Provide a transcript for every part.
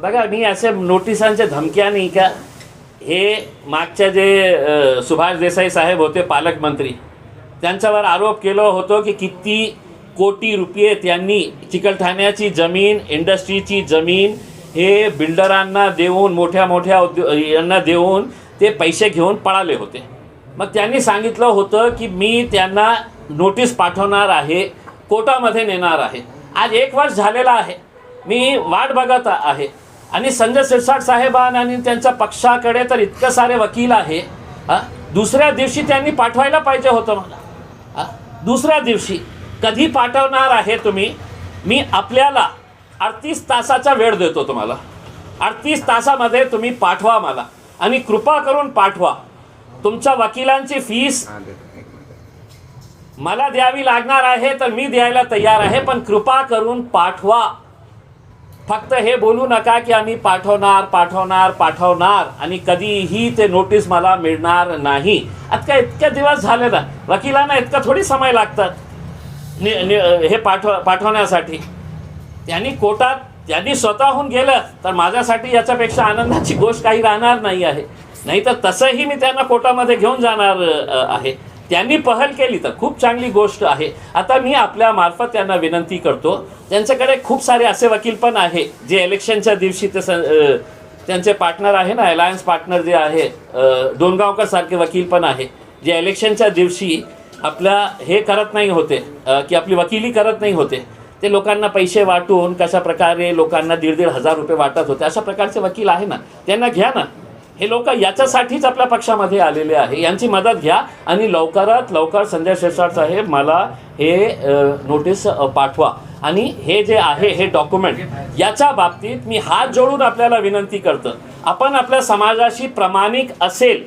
बघा मी असे नोटिसांच्या धमक्या नाही का हे मागच्या जे सुभाष देसाई साहेब होते पालकमंत्री त्यांच्यावर आरोप केला होतो की किती कोटी रुपये त्यांनी चिकलठाण्याची जमीन इंडस्ट्रीची जमीन हे बिल्डरांना देऊन मोठ्या मोठ्या उद्यो यांना देऊन ते पैसे घेऊन पळाले होते. मग त्यांनी सांगितलं होतं की मी त्यांना नोटीस पाठवणार आहे कोर्टामध्ये नेणार आहे. आज एक वर्ष झालेला आहे. मी वाट बघत आहे. आणि संजय शिरसाट साहेबान आणि त्यांच्या पक्षाकडे तर इतकं सारे वकील आहे. दुसऱ्या दिवशी त्यांनी पाठवायला पाहिजे होतं मला. दुसऱ्या दिवशी कधी पाठवणार आहे तुम्ही? मी आपल्याला अडतीस तासाचा वेळ देतो तुम्हाला. अडतीस तासामध्ये तुम्ही पाठवा मला. आणि कृपा करून पाठवा. तुमच्या वकिलांची फीस मला द्यावी लागणार आहे तर मी द्यायला तयार आहे पण कृपा करून पाठवा. फक्त हे बोलू नका की आम्ही पाठवणार पाठवणार पाठवणार आणि कधीही ते नोटीस मला मिळणार नाही. आता इतक्या दिवस झाले ना वकिलांना इतका थोडी समय लागतात नि, नि, हे पाठव पाठवण्यासाठी. त्यांनी कोर्टात त्यांनी स्वतःहून गेलं तर माझ्यासाठी याच्यापेक्षा आनंदाची गोष्ट काही राहणार नाही आहे. नाही तर तसंही मी त्यांना कोर्टामध्ये घेऊन जाणार आहे. त्यांनी पहल केली तर खूप चांगली गोष्ट आहे. आता मी आपल्या मार्फत त्यांना विनंती करतो. त्यांच्याकडे खूप सारे असे वकील पण आहे जे इलेक्शनच्या दिवशी ते त्यांचे पार्टनर आहे ना अलायन्स पार्टनर जे आहे अ, डोनगावकर सारखे वकील पण आहे जे इलेक्शनच्या दिवशी आपल्या हे करत नाही होते की आपली वकिली करत नाही होते. ते लोकांना पैसे वाटून कशा प्रकारे लोकांना दीड दीड हजार रुपये वाटत होते अशा प्रकारचे वकील आहे ना. त्यांना घ्या ना. हे लोक याच्यासाठीच आपल्या पक्षामध्ये आलेले आहे. यांची मदत घ्या आणि लवकरात लवकर संजय शिरसाट साहेब मला हे नोटीस पाठवा. आणि हे जे आहे हे डॉक्युमेंट याच्या बाबतीत मी हात जोडून आपल्याला विनंती करतो. आपण आपल्या समाजाशी प्रामाणिक असेल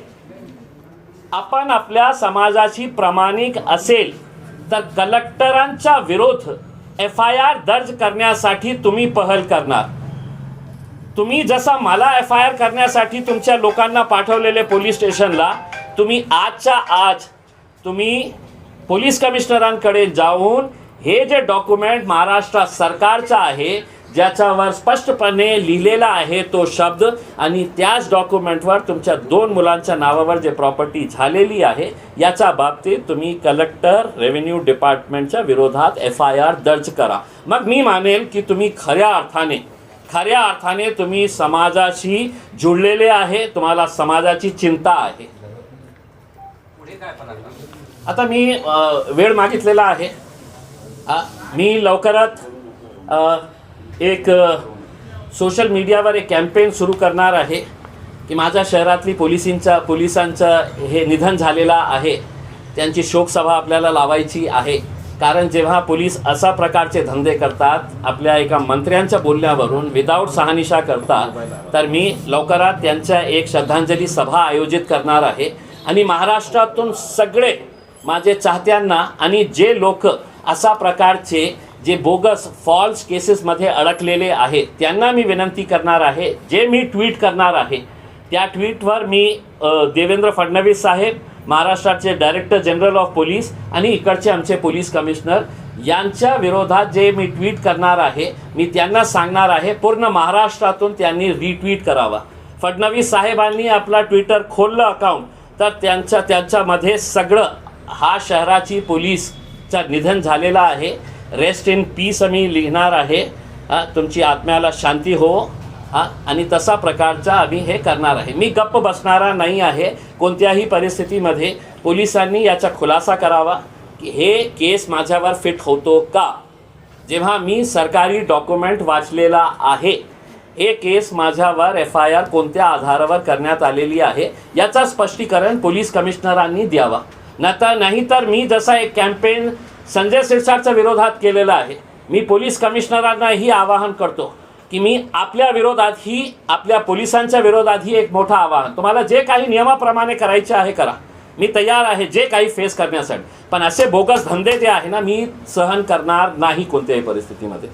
आपण आपल्या समाजाशी प्रामाणिक असेल तर कलेक्टरांच्या विरोध एफ आय आर दर्ज करण्यासाठी तुम्ही पहल करणार. तुम्ही जसा मला एफ आय आर करण्यासाठी तुमच्या लोकांना पाठवलेले पोलीस स्टेशनला तुम्ही आजच्या आज तुम्ही पोलीस कमिशनरांकडे जाऊन हे जे डॉक्युमेंट महाराष्ट्र सरकारचं आहे ज्याच्यावर स्पष्टपणे लिहिलेला आहे तो शब्द आणि त्याच डॉक्युमेंटवर तुमच्या दोन मुलांच्या नावावर जे प्रॉपर्टी झालेली आहे याच्या बाबतीत तुम्ही कलेक्टर रेव्हेन्यू डिपार्टमेंटच्या विरोधात एफ आय आर दर्ज करा. मग मी मानेल की तुम्ही खऱ्या अर्थाने खऱ्या अर्थाने तुम्ही समाजाशी जुळलेले आहे तुम्हाला समाजाची चिंता आहे. आता? मी वेळ मागितलेला आहे. मी लवकरात एक सोशल मीडियावर एक कॅम्पेन सुरू करणार आहे की माझ्या शहरातली पोलिसींचा पोलिसांचं हे निधन झालेलं आहे. त्यांची शोकसभा आपल्याला लावायची आहे. कारण जेव्हा पोलीस अशा प्रकारचे धंदे करतात आपल्या एका मंत्र्यांच्या बोलण्यावरून विदाऊट सहानिशा करतात तर मी लवकरात त्यांच्या एक श्रद्धांजली सभा आयोजित करणार आहे. आणि महाराष्ट्रातून सगळे माझे चाहत्यांना आणि जे लोक असा प्रकारचे जे बोगस फॉल्स केसेसमध्ये अडकलेले आहेत त्यांना मी विनंती करणार आहे. जे मी ट्विट करणार आहे त्या ट्विटवर मी देवेंद्र फडणवीस साहेब महाराष्ट्राचे डायरेक्टर जनरल ऑफ पोलीस आणि इकडचे आमचे पोलीस कमिशनर यांच्या विरोधात जे मी ट्विट करणार आहे मी त्यांना सांगणार आहे पूर्ण महाराष्ट्रातून त्यांनी रिट्विट करावा. फडणवीस साहेबांनी आपला ट्विटर खोललं अकाउंट तर त्यांच्या त्यांच्यामध्ये सगळं हा शहराची पोलीसचा निधन झालेला आहे. रेस्ट इन पीस आम्ही लिहिणार आहे. तुमची आत्म्याला शांती हो. हा आणि तसा प्रकारचा आम्ही हे करणार आहे. मी गप्प बसणारा नाही आहे. कोणत्याही परिस्थितीमध्ये पोलिसांनी याचा खुलासा करावा. की हे केस माझ्यावर फिट होतो का? जेव्हा मी सरकारी डॉक्युमेंट वाचलेला आहे हे केस माझ्यावर एफ आय आर कोणत्या आधारावर करण्यात आलेली आहे याचा स्पष्टीकरण पोलीस कमिशनरांनी द्यावा. नाही नाहीतर मी जसा एक कॅम्पेन संजय सिरसाटच्या विरोधात केलेला आहे मी पोलीस कमिशनरांनाही आवाहन करतो. की मी आपल्या विरोधात ही आपल्या पोलिसांच्या विरोधात ही एक मोठं आव्हान. तुम्हाला जे काही नियमाप्रमाणे करायचे आहे करा. मी तयार आहे जे काही फेस करण्यासाठी. पण असे बोगस धंदे जे आहे ना मी सहन करणार नाही कोणत्याही परिस्थितीमध्ये.